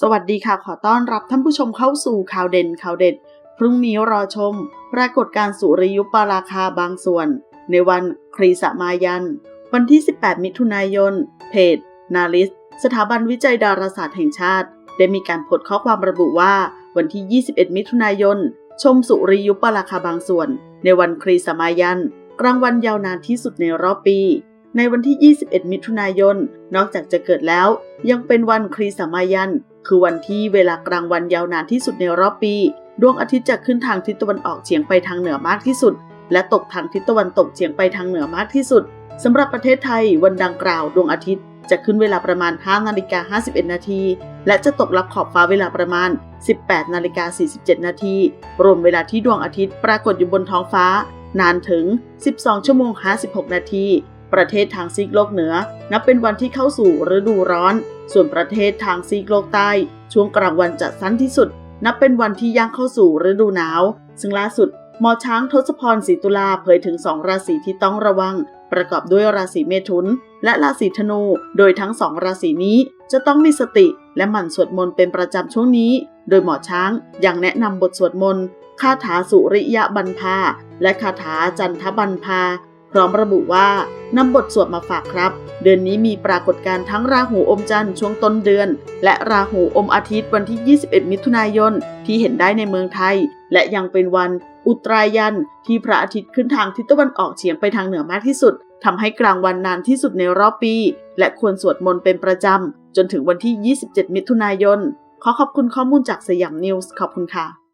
สวัสดีค่ะขอต้อนรับท่านผู้ชมเข้าสู่ข่าวเด่นข่าวเด็ด พรุ่งนี้รอชม ปรากฏการสุริยุปราคาบางส่วน ในวันครีสมายัน วันที่ 18 มิถุนายน เพจ นาลิส สถาบันวิจัยดาราศาสตร์แห่งชาติ ได้มีการโพสต์ข้อความระบุว่า วันที่ 21 มิถุนายน ชมสุริยุปราคาบางส่วน ในวันครีสมายัน กลางวันยาวนานที่สุดในรอบปีในวันที่ 21 มิถุนายน นอกจากจะเกิดแล้ว ยังเป็นวันครีสมายัน คือวันที่เวลากลางวันยาวนานที่สุดในรอบปี ดวงอาทิตย์จะขึ้นทางทิศตะวันออกเฉียงไปทางเหนือมากที่สุด และตกทางทิศตะวันตกเฉียงไปทางเหนือมากที่สุดสำหรับประเทศไทยวันดังกล่าว ดวงอาทิตย์จะขึ้นเวลาประมาณ 5 นาฬิกา 51 นาที และจะตกลับขอบฟ้าเวลาประมาณ 18 นาฬิกา 47 นาที รวมเวลาที่ดวงอาทิตย์ปรากฏอยู่บนท้องฟ้า นานถึง 12 ชั่วโมง 56 นาที ประเทศทางซีกโลกเหนือ นับเป็นวันที่เข้าสู่ฤดูร้อน ส่วนประเทศทางซีกโลกใต้ ช่วงกลางวันจะสั้นที่สุด นับเป็นวันที่ย่างเข้าสู่ฤดูหนาว ซึ่งล่าสุดหมอช้างทศพรศรีตุลาเผยถึง2ราศีที่ต้องระวัง ประกอบด้วยราศีเมถุน และราศีธนู โดยทั้งสองราศีนี้จะต้องมีสติและหมั่นสวดมนต์เป็นประจำช่วงนี้ โดยหมอช้างยังแนะนำบทสวดมนต์คาถาสุริยบันพาและคาถาจันทบันพา พร้อมระบุว่านำบทสวดมาฝากครับ เดือนนี้มีปรากฏการณ์ทั้งราหูอมจันทร์ช่วงต้นเดือน และราหูอมอาทิตย์วันที่ 21 มิถุนายน ที่เห็นได้ในเมืองไทย และยังเป็นวันอุตรายันที่พระอาทิตย์ขึ้นทางทิศตะวันออกเฉียงไปทางเหนือมากที่สุดทำให้กลางวันนานที่สุดในรอบปี และควรสวดมนต์เป็นประจำ จนถึงวันที่ 27 มิถุนายน ขอขอบคุณข้อมูลจากสยามนิวส์ขอบคุณค่ะ